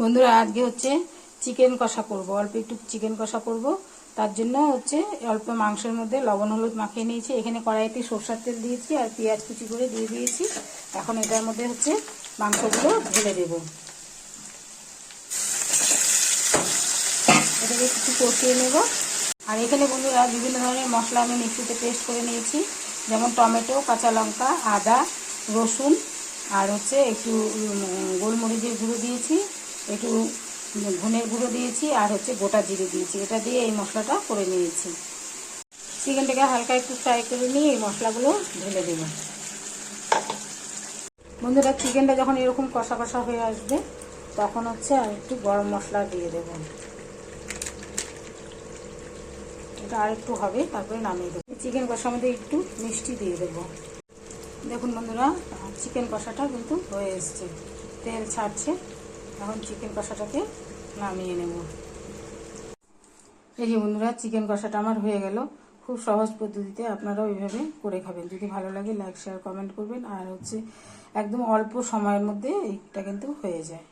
বন্ধুরা, আজকে হচ্ছে চিকেন কষা করব। অল্প একটু চিকেন কষা করব। তার জন্য হচ্ছে অল্প মাংসের মধ্যে লবণ, হলুদ মাখিয়ে নিয়েছি। এখানে কড়াইতে সরষার তেল দিয়েছি আর পেঁয়াজ কুচি করে দিয়ে দিয়েছি। এখন এটার মধ্যে হচ্ছে মাংসগুলো ঢেলে দেব। এটাকে কিছু কষিয়ে নেব। আর এখানে বন্ধুরা বিভিন্ন ধরনের মশলা আমি মিক্সিতে পেস্ট করে নিয়েছি। যেমন টমেটো, কাঁচা লঙ্কা, আদা, রসুন আর হচ্ছে একটু গোলমরিচের গুঁড়ো দিয়েছি। একটু ধনের গুঁড়ো দিয়েছি আর হচ্ছে গোটা জিরে দিয়েছি। এটা দিয়ে এই মশলাটা করে নিয়েছি। চিকেনটাকে হালকা একটু ফ্রাই করে নিয়ে এই মশলাগুলো ঢেলে দেব। বন্ধুরা, চিকেনটা যখন এরকম কষা কষা হয়ে আসবে, তখন হচ্ছে আর একটু গরম মশলা দিয়ে দেব। এটা আর একটু হবে, তারপরে নামিয়ে দেবো। চিকেন কষার মধ্যে একটু মিষ্টি দিয়ে দেবো। দেখুন বন্ধুরা, চিকেন কষাটা কিন্তু হয়ে এসছে। তেল ছাড়ছে। এখন চিকেন কষাটাকে নামিয়ে নেব। এই যে বন্ধুরা চিকেন কষাটা আমার হয়ে গেল। খুব সহজ পদ্ধতিতে আপনারাও ওইভাবে করে খাবেন। যদি ভালো লাগে লাইক শেয়ার কমেন্ট করবেন। আর হচ্ছে একদম অল্প সময়ের মধ্যে এইটা কিন্তু হয়ে যায়।